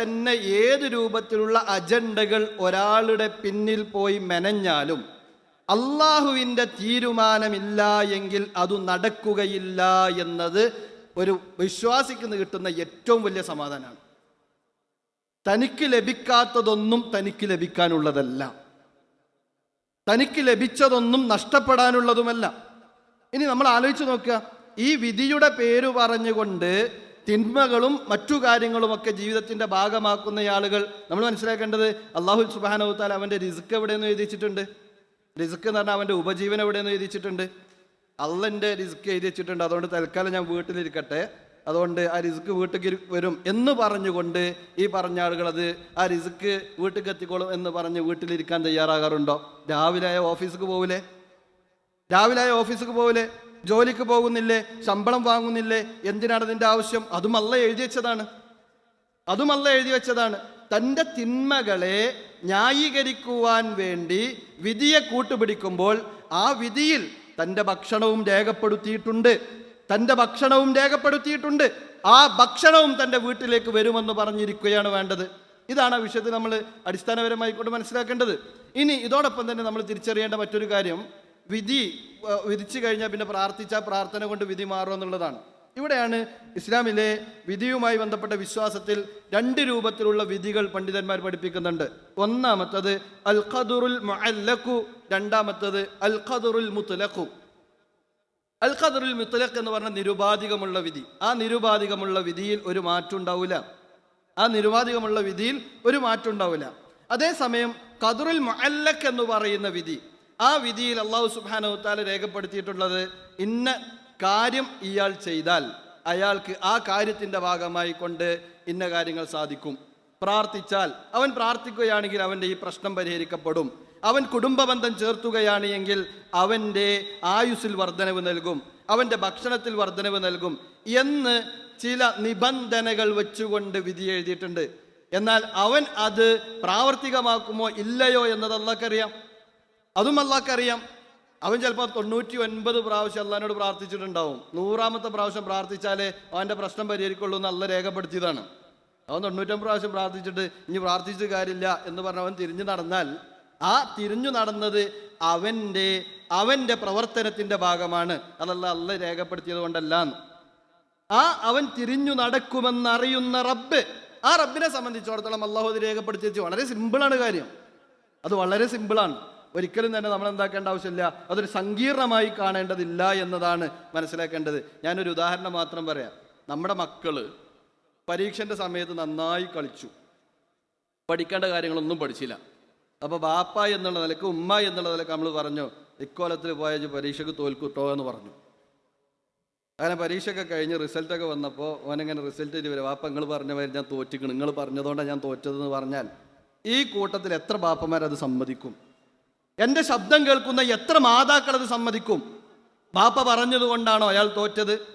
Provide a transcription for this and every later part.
തന്നെ ഏത് രൂപത്തിലുള്ള അജണ്ടകൾ ഒരാളുടെ പിന്നിൽ പോയി മെനഞ്ഞാലും അള്ളാഹുവിന്റെ തീരുമാനമില്ല എങ്കിൽ അത് നടക്കുകയില്ല എന്നത് ഒരു വിശ്വാസിക്ക് കിട്ടുന്ന ഏറ്റവും വലിയ സമാധാനമാണ്. തനിക്ക് ലഭിക്കാത്തതൊന്നും തനിക്ക് ലഭിക്കാനുള്ളതല്ല. തനിക്ക് ലഭിച്ചതൊന്നും നഷ്ടപ്പെടാനുള്ളതുമല്ല. ഇനി നമ്മൾ ആലോചിച്ച് നോക്കുക. ഈ വിധിയുടെ പേര് പറഞ്ഞുകൊണ്ട് തിന്മകളും മറ്റു കാര്യങ്ങളുമൊക്കെ ജീവിതത്തിന്റെ ഭാഗമാക്കുന്ന ആളുകൾ. നമ്മൾ മനസ്സിലാക്കേണ്ടത് അള്ളാഹു സുബാനവുത്താൽ അവന്റെ റിസ്ക് എവിടെയെന്ന് എഴുതിച്ചിട്ടുണ്ട്? റിസ്ക് എന്ന് പറഞ്ഞാൽ അവന്റെ ഉപജീവനം എവിടെയെന്ന് എഴുതിച്ചിട്ടുണ്ട്? അള്ളന്റെ റിസ്ക് എഴുതി വെച്ചിട്ടുണ്ട്. അതുകൊണ്ട് തൽക്കാലം ഞാൻ വീട്ടിലിരിക്കട്ടെ. അതുകൊണ്ട് ആ റിസ്ക് വീട്ടിൽ വരും എന്ന് പറഞ്ഞുകൊണ്ട് ഈ പറഞ്ഞ ആളുകൾ അത് ആ റിസ്ക് വീട്ടിൽ എത്തിക്കോളും എന്ന് പറഞ്ഞ് വീട്ടിലിരിക്കാൻ തയ്യാറാകാറുണ്ടോ? രാവിലെ ആയ ഓഫീസിക്ക് പോവില്ലേ രാവിലെ ആയ ഓഫീസിക്ക് പോവില്ലേ ജോലിക്ക് പോകുന്നില്ലേ? ശമ്പളം വാങ്ങുന്നില്ലേ? എന്തിനാണ് അതിന്റെ ആവശ്യം? അതും എഴുതി വെച്ചതാണ്. അതും എഴുതി വെച്ചതാണ്. തന്റെ തിന്മകളെ ന്യായീകരിക്കുവാൻ വേണ്ടി വിധിയെ കൂട്ടുപിടിക്കുമ്പോൾ ആ വിധിയിൽ തന്റെ ഭക്ഷണവും രേഖപ്പെടുത്തിയിട്ടുണ്ട്. തന്റെ ഭക്ഷണവും രേഖപ്പെടുത്തിയിട്ടുണ്ട്. ആ ഭക്ഷണവും തന്റെ വീട്ടിലേക്ക് വരുമെന്ന് പറഞ്ഞിരിക്കുകയാണ് വേണ്ടത്. ഇതാണ് ആ വിഷയത്തിൽ നമ്മൾ അടിസ്ഥാനപരമായി കൊണ്ട് മനസ്സിലാക്കേണ്ടത്. ഇനി ഇതോടൊപ്പം തന്നെ നമ്മൾ തിരിച്ചറിയേണ്ട മറ്റൊരു കാര്യം. വിധി വിധിച്ചു കഴിഞ്ഞാൽ പിന്നെ പ്രാർത്ഥിച്ച പ്രാർത്ഥന കൊണ്ട് വിധി മാറും എന്നുള്ളതാണ്. ഇവിടെയാണ് ഇസ്ലാമിലെ വിധിയുമായി ബന്ധപ്പെട്ട വിശ്വാസത്തിൽ രണ്ട് രൂപത്തിലുള്ള വിധികൾ പണ്ഡിതന്മാർ പഠിപ്പിക്കുന്നുണ്ട്. ഒന്നാമത്തത് അൽ ഖദുറുൽ മുഅല്ലഖു രണ്ടാമത്തത് അൽ ഖദുറുൽ മുത്തലഖു അൽ ഖദറുൽ മുത്തലഖ് എന്ന് പറഞ്ഞ നിരുപാധികമുള്ള വിധി. ആ നിരുപാധികമുള്ള വിധിയിൽ ഒരു മാറ്റം ഉണ്ടാവില്ല ആ നിരുപാധികമുള്ള വിധിയിൽ ഒരു മാറ്റം ഉണ്ടാവില്ല അതേസമയം ഖദറുൽ മുഅല്ലഖ് എന്ന് പറയുന്ന വിധി ആ വിധിയിൽ അള്ളാഹു തആല രേഖപ്പെടുത്തിയിട്ടുള്ളത് ഇന്ന കാര്യം ഇയാൾ ചെയ്താൽ അയാൾക്ക് ആ കാര്യത്തിന്റെ ഭാഗമായി കൊണ്ട് ഇന്ന കാര്യങ്ങൾ സാധിക്കും. പ്രാർത്ഥിച്ചാൽ അവൻ പ്രാർത്ഥിക്കുകയാണെങ്കിൽ അവന്റെ ഈ പ്രശ്നം പരിഹരിക്കപ്പെടും. അവൻ കുടുംബബന്ധം ചേർത്തുകയാണ് എങ്കിൽ അവന്റെ ആയുസ്സിൽ വർധനവ് നൽകും അവന്റെ ഭക്ഷണത്തിൽ വർധനവ് നൽകും എന്ന് ചില നിബന്ധനകൾ വെച്ചുകൊണ്ട് വിധി എഴുതിയിട്ടുണ്ട്. എന്നാൽ അവൻ അത് പ്രാവർത്തികമാക്കുമോ ഇല്ലയോ എന്നത് അള്ളാഹ്ക്കറിയാം അതും അള്ളാഹ്ക്കറിയാം അവൻ ചിലപ്പോൾ തൊണ്ണൂറ്റി ഒൻപത് പ്രാവശ്യം അള്ളഹാനോട് പ്രാർത്ഥിച്ചിട്ടുണ്ടാവും. നൂറാമത്തെ പ്രാവശ്യം പ്രാർത്ഥിച്ചാലേ അവന്റെ പ്രശ്നം പരിഹരിക്കുള്ളൂ എന്ന് രേഖപ്പെടുത്തിയതാണ്. അവൻ തൊണ്ണൂറ്റൊമ്പത് പ്രാവശ്യം പ്രാർത്ഥിച്ചിട്ട് ഇനി പ്രാർത്ഥിച്ചിട്ട് കാര്യമില്ല എന്ന് പറഞ്ഞ് അവൻ തിരിഞ്ഞു നടന്നാൽ ആ തിരിഞ്ഞു നടന്നത് അവന്റെ അവന്റെ പ്രവർത്തനത്തിന്റെ ഭാഗമാണ്. അതല്ല അല്ല രേഖപ്പെടുത്തിയത് കൊണ്ടല്ല ആ അവൻ തിരിഞ്ഞു നടക്കുമെന്നറിയുന്ന റബ്ബ് ആ റബ്ബിനെ സംബന്ധിച്ചിടത്തോളം അള്ളാഹു അത് രേഖപ്പെടുത്തി വളരെ സിമ്പിളാണ് കാര്യം. അത് വളരെ സിമ്പിളാണ്. ഒരിക്കലും തന്നെ നമ്മൾ എന്താക്കേണ്ട ആവശ്യമില്ല. അതൊരു സങ്കീർണമായി കാണേണ്ടതില്ല എന്നതാണ് മനസ്സിലാക്കേണ്ടത്. ഞാനൊരു ഉദാഹരണം മാത്രം പറയാം. നമ്മുടെ മക്കൾ പരീക്ഷന്റെ സമയത്ത് നന്നായി കളിച്ചു. പഠിക്കേണ്ട കാര്യങ്ങളൊന്നും പഠിച്ചില്ല. അപ്പോൾ ബാപ്പ എന്നുള്ള നിലയ്ക്ക് ഉമ്മ എന്നുള്ള നിലയ്ക്ക് നമ്മൾ പറഞ്ഞു ഇക്കോലത്തിൽ പോയ പരീക്ഷയ്ക്ക് തോൽക്കുട്ടോ എന്ന് പറഞ്ഞു. അങ്ങനെ പരീക്ഷയൊക്കെ കഴിഞ്ഞ് റിസൾട്ടൊക്കെ വന്നപ്പോൾ ഓനങ്ങനെ റിസൾട്ട് വരും വാപ്പ നിങ്ങൾ പറഞ്ഞ മാതിരി ഞാൻ തോറ്റിക്കണം. നിങ്ങൾ പറഞ്ഞതുകൊണ്ടാണ് ഞാൻ തോറ്റതെന്ന് പറഞ്ഞാൽ ഈ കൂട്ടത്തിൽ എത്ര ബാപ്പമാരത് സമ്മതിക്കും? എന്റെ ശബ്ദം കേൾക്കുന്ന എത്ര മാതാക്കൾ അത് സമ്മതിക്കും? ബാപ്പ പറഞ്ഞത് കൊണ്ടാണോ അയാൾ തോറ്റത്?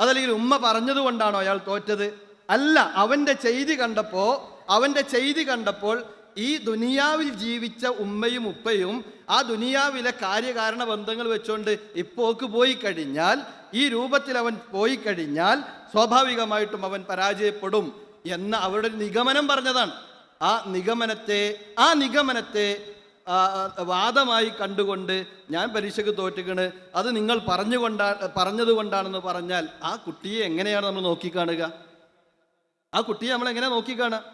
അതല്ലെങ്കിൽ ഉമ്മ പറഞ്ഞത് കൊണ്ടാണോ അയാൾ തോറ്റത്? അല്ല അവന്റെ ചെയ്തി കണ്ടപ്പോൾ അവന്റെ ചെയ്തി കണ്ടപ്പോൾ ഈ ദുനിയാവിൽ ജീവിച്ച ഉമ്മയും ഉപ്പയും ആ ദുനിയാവിലെ കാര്യകാരണ ബന്ധങ്ങൾ വെച്ചുകൊണ്ട് ഇപ്പോക്ക് പോയി കഴിഞ്ഞാൽ ഈ രൂപത്തിൽ അവൻ പോയി കഴിഞ്ഞാൽ സ്വാഭാവികമായിട്ടും അവൻ പരാജയപ്പെടും എന്ന അവരുടെ നിഗമനം പറഞ്ഞതാണ്. ആ നിഗമനത്തെ ആ നിഗമനത്തെ വാദമായി കണ്ടുകൊണ്ട് ഞാൻ പരീക്ഷയ്ക്ക് തോറ്റിക്കണ്. അത് നിങ്ങൾ പറഞ്ഞുകൊണ്ടാ പറഞ്ഞത് കൊണ്ടാണെന്ന് പറഞ്ഞാൽ ആ കുട്ടിയെ എങ്ങനെയാണ് നമ്മൾ നോക്കിക്കാണുക? ആ കുട്ടിയെ നമ്മൾ എങ്ങനെ നോക്കിക്കാണുക?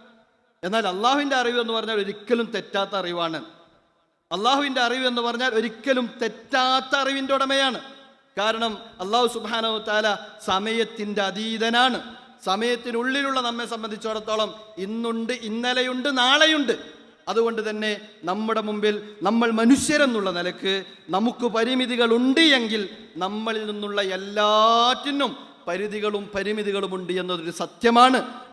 എന്നാൽ അള്ളാഹുവിന്റെ അറിവ് എന്ന് പറഞ്ഞാൽ ഒരിക്കലും തെറ്റാത്ത അറിവാണ്. അള്ളാഹുവിന്റെ അറിവ് എന്ന് പറഞ്ഞാൽ ഒരിക്കലും തെറ്റാത്ത അറിവിന്റെ ഉടമയാണ്. കാരണം അള്ളാഹു സുബാനോ താല സമയത്തിന്റെ അതീതനാണ്. സമയത്തിനുള്ളിലുള്ള നമ്മെ സംബന്ധിച്ചിടത്തോളം ഇന്നുണ്ട് ഇന്നലെയുണ്ട് നാളെയുണ്ട്. അതുകൊണ്ട് തന്നെ നമ്മുടെ മുമ്പിൽ നമ്മൾ മനുഷ്യരെന്നുള്ള നിലയ്ക്ക് നമുക്ക് പരിമിതികളുണ്ട് എങ്കിൽ നമ്മളിൽ നിന്നുള്ള എല്ലാറ്റിനും പരിധികളും പരിമിതികളും ഉണ്ട് എന്നതൊരു സത്യമാണ്.